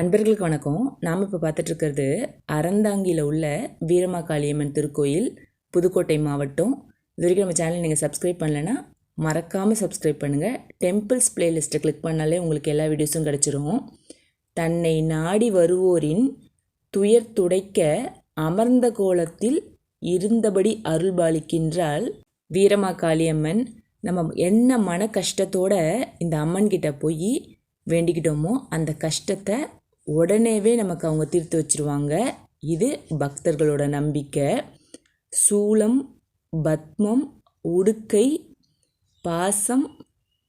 அன்பர்களுக்கு வணக்கம். நாம் இப்போ பார்த்துட்ருக்கிறது அறந்தாங்கியில் உள்ள வீரமாகாளியம்மன் திருக்கோயில் புதுக்கோட்டை மாவட்டம். இது வரைக்கும் நம்ம சேனல் நீங்கள் சப்ஸ்கிரைப் பண்ணலைன்னா மறக்காமல் சப்ஸ்கிரைப் பண்ணுங்கள் டெம்பிள்ஸ் பிளேலிஸ்ட்டை கிளிக் பண்ணாலே உங்களுக்கு எல்லா வீடியோஸும் கிடச்சிரும். தன்னை நாடி வருவோரின் துயர் துடைக்க அமர்ந்த கோலத்தில் இருந்தபடி அருள்பாலிக்கின்றால் வீரமாகாளியம்மன் நம்ம என்ன மன கஷ்டத்தோட இந்த அம்மன்கிட்ட போய் வேண்டிக்கிட்டோமோ அந்த கஷ்டத்தை உடனேவே நமக்கு அவங்க தீர்த்து வச்சிருவாங்க. இது பக்தர்களோட நம்பிக்கை. சூலம் பத்மம் உடுக்கை பாசம்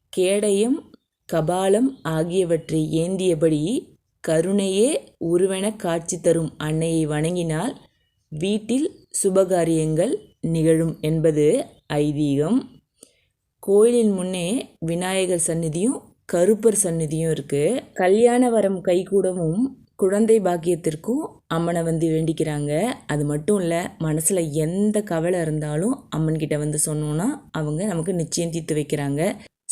கேடயம் கபாலம் ஆகியவற்றை ஏந்தியபடி கருணையே உருவென காட்சி தரும் அன்னையை வணங்கினால் வீட்டில் சுபகாரியங்கள் நிகழும் என்பது ஐதீகம். கோயிலின் முன்னே விநாயகர் சந்நிதியும் கருப்பர் சந்நிதியும் இருக்குது கல்யாண வரம் கைகூடவும் குழந்தை பாக்கியத்திற்கும் அம்மனை வந்து வேண்டிக்கிறாங்க. அது மட்டும் இல்லை மனசில் எந்த கவலை இருந்தாலும் அம்மன்கிட்ட வந்து சொன்னோன்னா அவங்க நமக்கு நிச்சயம் தீர்த்து வைக்கிறாங்க.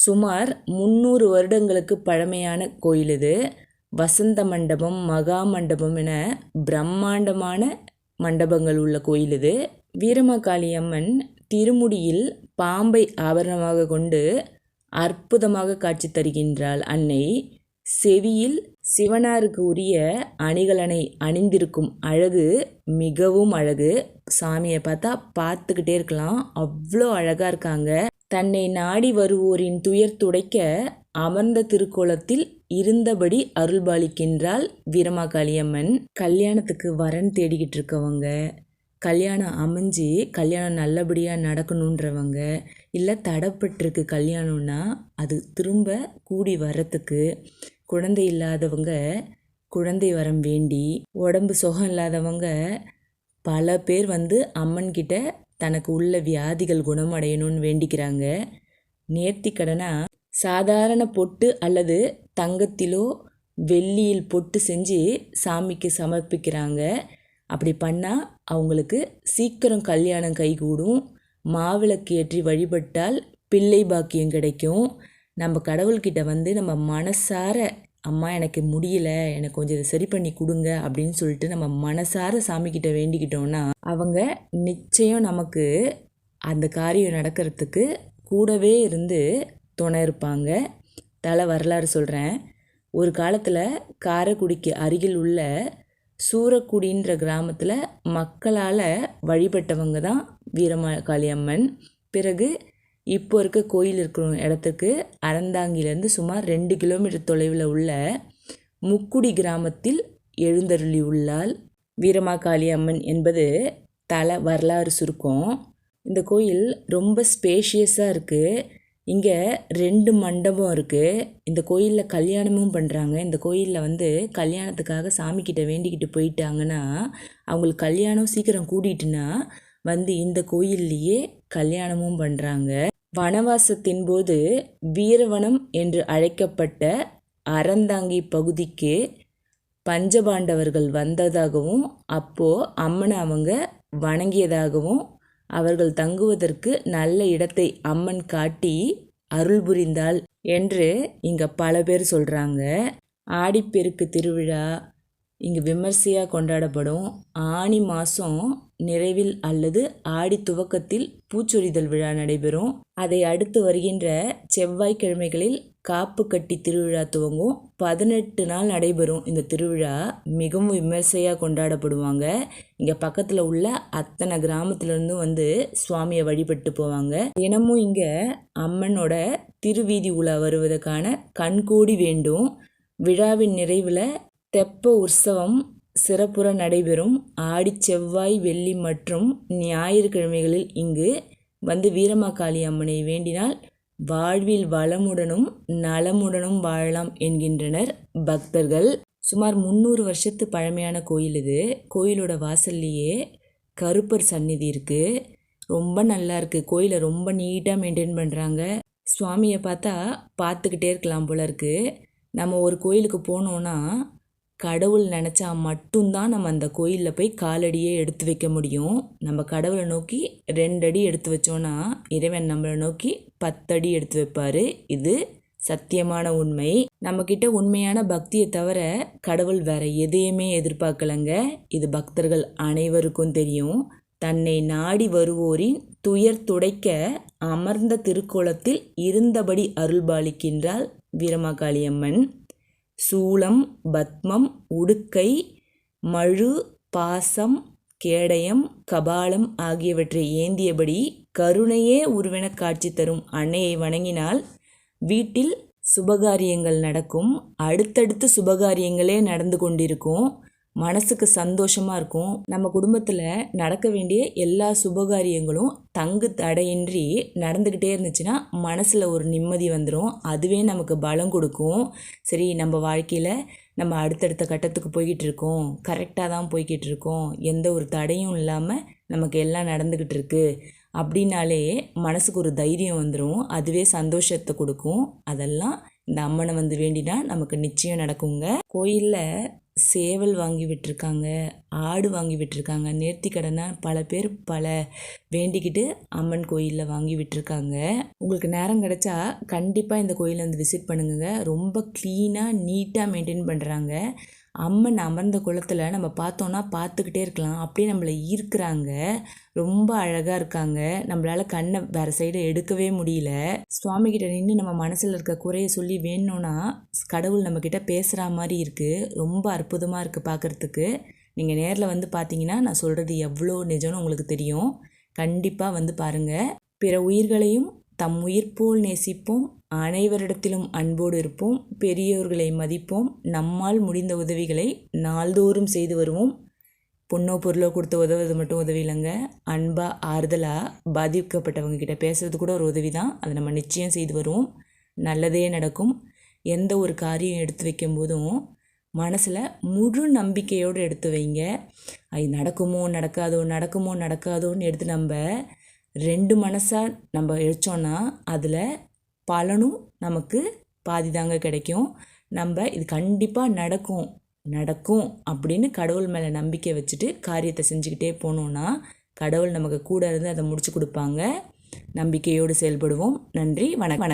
சுமார் முந்நூறு வருடங்களுக்கு பழமையான கோயில் இது. வசந்த மண்டபம் மகா மண்டபம் என பிரம்மாண்டமான மண்டபங்கள் உள்ள கோயில் இது. வீரமகாளி அம்மன் திருமுடியில் பாம்பை ஆபரணமாக கொண்டு அற்புதமாக காட்சி தருகின்றாள் அன்னை. செவியில் சிவனாருக்கு உரிய அணிகலனை அணிந்திருக்கும் அழகு மிகவும் அழகு. சாமியை பார்த்தா பார்த்துக்கிட்டே இருக்கலாம். அவ்வளோ அழகாக இருக்காங்க. தன்னை நாடி வருவோரின் துயர் துடைக்க அமர்ந்த திருக்கோலத்தில் இருந்தபடி அருள்பாலிக்கின்றாள் வீரமாகாளியம்மன். கல்யாணத்துக்கு வரன் தேடிக்கிட்டு இருக்கவங்க. கல்யாணம் அமைஞ்சு கல்யாணம் நல்லபடியாக நடக்கணுன்றவங்க இல்லை தடைப்பட்டிருக்கு கல்யாணம்னா அது திரும்ப கூடி வர்றதுக்கு குழந்தை இல்லாதவங்க குழந்தை வரம் வேண்டி உடம்பு சுகம் இல்லாதவங்க பல பேர் வந்து அம்மன்கிட்ட தனக்கு உள்ள வியாதிகள் குணமடையணும்னு வேண்டிக்கிறாங்க. நேர்த்திக்கடனா சாதாரண பொட்டு அல்லது தங்கத்திலோ வெள்ளியில் பொட்டு செஞ்சு சாமிக்கு சமர்ப்பிக்கிறாங்க. அப்படி பண்ணால் அவங்களுக்கு சீக்கிரம் கல்யாணம் கைகூடும். மாவிளக்கு ஏற்றி வழிபட்டால் பிள்ளை பாக்கியம் கிடைக்கும். நம்ம கடவுள்கிட்ட வந்து நம்ம மனசார அம்மா எனக்கு முடியல எனக்கு கொஞ்சம் இதை சரி பண்ணி கொடுங்க அப்படின்னு சொல்லிட்டு நம்ம மனசார சாமிக்கிட்ட வேண்டிக்கிட்டோம்னா அவங்க நிச்சயம் நமக்கு அந்த காரியம் நடக்கிறதுக்கு கூடவே இருந்து துணை இருப்பாங்க. தலை வரலாறு சொல்கிறேன் ஒரு காலத்தில் காரைக்குடிக்கு அருகில் உள்ள சூரக்குடின்ற கிராமத்தில் மக்களால் வழிபட்டவங்க தான் வீரமாகாளி அம்மன். பிறகு இப்போ இருக்க கோயில் இருக்கிற இடத்துக்கு அறந்தாங்கிலேருந்து சுமார் ரெண்டு கிலோமீட்டர் தொலைவில் உள்ள முக்குடி கிராமத்தில் எழுந்தருளி உள்ளால் வீரமாகாளி அம்மன் என்பது தல வரலாறு சுருக்கம். இந்த கோயில் ரொம்ப ஸ்பேஷியஸாக இருக்குது இங்கே ரெண்டு மண்டபம் இருக்குது இந்த கோயிலில் கல்யாணமும் பண்ணுறாங்க இந்த கோயிலில் வந்து கல்யாணத்துக்காக சாமிக்கிட்ட வேண்டிக்கிட்டு போயிட்டாங்கன்னா அவங்களுக்கு கல்யாணம் சீக்கிரம் கூட்டிட்டுனா வந்து இந்த கோயில்லையே கல்யாணமும் பண்ணுறாங்க வனவாசத்தின் போது வீரவனம் என்று அழைக்கப்பட்ட அறந்தாங்கி பகுதிக்கு பஞ்சபாண்டவர்கள் வந்ததாகவும் அப்போது அம்மனை அவங்க வணங்கியதாகவும் அவர்கள் தங்குவதற்கு நல்ல இடத்தை அம்மன் காட்டி அருள் புரிந்தாள் என்று இங்கே பல பேர் சொல்கிறாங்க ஆடிப்பெருக்கு திருவிழா இங்கு விமர்சையாக கொண்டாடப்படும் ஆனி மாதம் நிறைவில் அல்லது ஆடி துவக்கத்தில் பூச்சொரிதல் விழா நடைபெறும். அதை அடுத்து வருகின்ற செவ்வாய்க்கிழமைகளில் காப்பு கட்டி திருவிழா துவங்கும். பதினெட்டு நாள் நடைபெறும் இந்த திருவிழா. மிகவும் விமர்சையாக கொண்டாடப்படுவாங்க. இங்கே பக்கத்தில் உள்ள அத்தனை கிராமத்துலேருந்தும் வந்து சுவாமியை வழிபட்டு போவாங்க. தினமும் இங்கே அம்மனோட திருவீதி உலா வருவதற்கான கண்கூடி வேண்டும். விழாவின் நிறைவில் தெப்ப உற்சவம் சிறப்புற நடைபெறும். ஆடி செவ்வாய் வெள்ளி மற்றும் ஞாயிற்றுக்கிழமைகளில் இங்கு வந்து வீரமாகாளி அம்மனை வேண்டினால் வாழ்வில் வளமுடனும் நலமுடனும் வாழலாம் என்கின்றனர் பக்தர்கள். சுமார் முந்நூறு வருஷத்து பழமையான கோயில் இது. கோயிலோட வாசல்லையே கருப்பர் சந்நிதி இருக்குது ரொம்ப நல்லா இருக்குது கோயிலை ரொம்ப நீட்டாக மெயின்டைன் பண்ணுறாங்க சுவாமியை பார்த்தா பார்த்துக்கிட்டே இருக்கலாம் போல இருக்குது நம்ம ஒரு கோயிலுக்கு போனோன்னா கடவுள் நினச்சா மட்டும்தான் நம்ம அந்த கோயிலில் போய் காலடியே எடுத்து வைக்க முடியும். நம்ம கடவுளை நோக்கி ரெண்டு அடி எடுத்து வச்சோன்னா இறைவன் நம்மளை நோக்கி பத்தடி எடுத்து வைப்பார். இது சத்தியமான உண்மை. நம்மக்கிட்ட உண்மையான பக்தியை தவிர கடவுள் வேற எதையுமே எதிர்பார்க்கலங்க. இது பக்தர்கள் அனைவருக்கும் தெரியும். தன்னை நாடி வருவோரின் துயர் துடைக்க அமர்ந்த திருக்கோலத்தில் இருந்தபடி அருள்பாலிக்கின்றாள் வீரமாகாளியம்மன். சூலம் பத்மம் உடுக்கை மழு பாசம் கேடயம் கபாலம் ஆகியவற்றை ஏந்தியபடி கருணையே உருவென காட்சி தரும் அன்னையை வணங்கினால் வீட்டில் சுபகாரியங்கள் நடக்கும். அடுத்தடுத்து சுபகாரியங்களே நடந்து கொண்டிருக்கும். மனசுக்கு சந்தோஷமாக இருக்கும். நம்ம குடும்பத்தில் நடக்க வேண்டிய எல்லா சுபகாரியங்களும் தங்கு தடையின்றி நடந்துக்கிட்டே இருந்துச்சுன்னா மனசில் ஒரு நிம்மதி வந்துடும் அதுவே நமக்கு பலம் கொடுக்கும். சரி நம்ம வாழ்க்கையில் நம்ம அடுத்தடுத்த கட்டத்துக்கு போய்கிட்டு இருக்கோம். கரெக்டாக தான் போய்கிட்டு இருக்கோம். எந்த ஒரு தடையும் இல்லாமல் நமக்கு எல்லாம் நடந்துக்கிட்டு இருக்கு. அப்படின்னாலே மனசுக்கு ஒரு தைரியம் வந்துடும் அதுவே சந்தோஷத்தை கொடுக்கும். அதெல்லாம் இந்த அம்மனை வந்து வேண்டினா நமக்கு நிச்சயம் நடக்குங்க. கோயிலில் சேவல் வாங்கி விட்டுருக்காங்க ஆடு வாங்கி விட்டுருக்காங்க. நேர்த்திக்கடனை பல பேர் பல வேண்டிக்கிட்டு அம்மன் கோயிலில் வாங்கி விட்டுருக்காங்க. உங்களுக்கு நேரம் கிடச்சா கண்டிப்பாக இந்த கோயிலை வந்து விசிட் பண்ணுங்க. ரொம்ப க்ளீனாக நீட்டாக மெயின்டைன் பண்ணுறாங்க அம்மன் அமர்ந்த குளத்தில் நம்ம பார்த்தோன்னா பார்த்துக்கிட்டே இருக்கலாம். அப்படியே நம்மளை ஈர்க்கிறாங்க. ரொம்ப அழகாக இருக்காங்க. நம்மளால் கண்ணை வேறு சைடு எடுக்கவே முடியல. சுவாமிகிட்ட நின்று நம்ம மனசில் இருக்க குறைய சொல்லி வேணும்னா கடவுள் நம்மக்கிட்ட பேசுகிற மாதிரி இருக்குது ரொம்ப அற்புதமாக இருக்குது பார்க்குறதுக்கு. நீங்கள் நேரில் வந்து பார்த்தீங்கன்னா நான் சொல்கிறது எவ்வளோ நிஜம்னு உங்களுக்கு தெரியும். கண்டிப்பாக வந்து பாருங்கள் பிற உயிர்களையும் தம் உயிர் போல் நேசிப்போம். அனைவரிடத்திலும் அன்போடு இருப்போம். பெரியோர்களை மதிப்போம். நம்மால் முடிந்த உதவிகளை நாள்தோறும் செய்து வருவோம். பொண்ணோ பொருளோ கொடுத்து உதவுறது மட்டும் உதவி இல்லைங்க. அன்பாக ஆறுதலாக பாதிக்கப்பட்டவங்க கிட்ட பேசுறது கூட ஒரு உதவி தான் அதை நம்ம நிச்சயம் செய்து வருவோம். நல்லதே நடக்கும். எந்த ஒரு காரியம் எடுத்து வைக்கும் போதும் மனசில் முழு நம்பிக்கையோடு எடுத்து வைங்க. அது நடக்குமோ நடக்காதோ நடக்குமோ நடக்காதோன்னு எடுத்து நம்ம ரெண்டு மனசாக நம்ம எழுச்சோன்னா அதில் பலனும் நமக்கு பாதி தாங்க கிடைக்கும். நம்ம இது கண்டிப்பாக நடக்கும் நடக்கும் அப்படின்னு கடவுள் மேலே நம்பிக்கை வச்சுட்டு காரியத்தை செஞ்சுக்கிட்டே போனோன்னா கடவுள் நமக்கு கூட இருந்து அதை முடிச்சு கொடுப்பாங்க. நம்பிக்கையோடு செயல்படுவோம். நன்றி வணக்கம்.